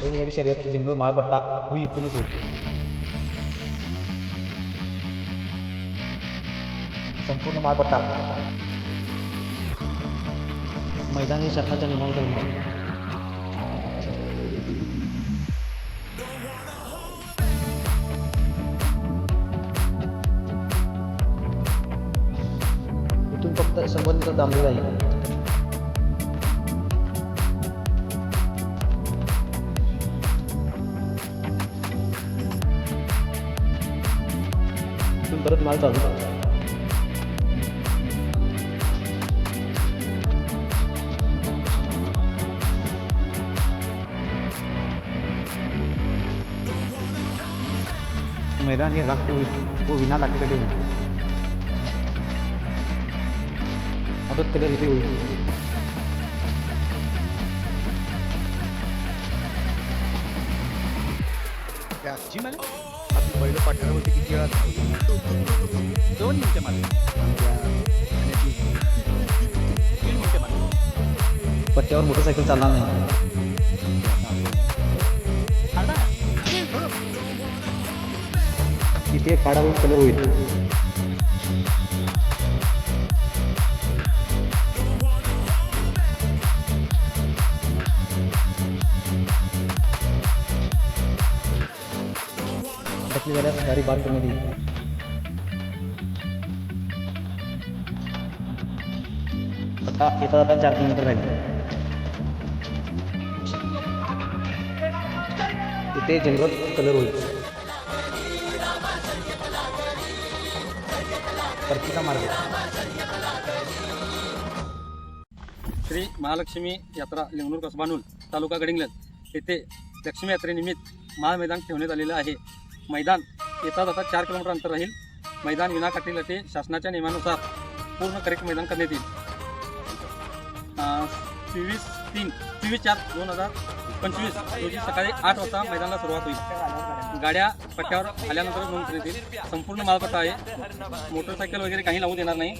पहिली शर्यत जिंकलो माळपट्टा हुई इथूनच होती. संपूर्ण माळपट्टा मैदानी हे निर्माण नियमानुसार इथून फक्त संबंधित मीटर थांबलेलं परत माल चालू मैदान हे राष्ट्र होईल व विना लाटेकडे होईल मदत कलर इथे होईल जी मला पहिलं पाठवण्यावरती किती वेळा दोन मिनिटं मला पट्ट्यावर मोटरसायकल चालणार नाही. तिथे एक काढावर कलर होईल. त्यातली झाल्यास गाडी बार करण्यात येईल आता येता जाता चार किलोमीटर राहील. तिथे जनरल कलर होईल. परतीचा मार्ग. श्री महालक्ष्मी यात्रा लेवणूर कसबानूल तालुका गडिंग्लज. येथे लक्ष्मी यात्रेनिमित्त महामैदान ठेवण्यात आलेलं आहे. मैदान येता जाता चार किलोमीटर अंतर राहील. मैदान विनाकाठी ते शासनाच्या नियमानुसार पूर्ण करेक्ट मैदान करण्यात येईल. चोवीस तीन चोवीस चार दोन हजार पंचवीस रोजी सकाळी आठ वाजता मैदानाला सुरुवात होईल. गाड्या पट्ट्यावर आल्यानंतर नोंद करण्यात येईल संपूर्ण मालपट्टा आहे. मोटरसायकल वगैरे काही लावू देणार नाही.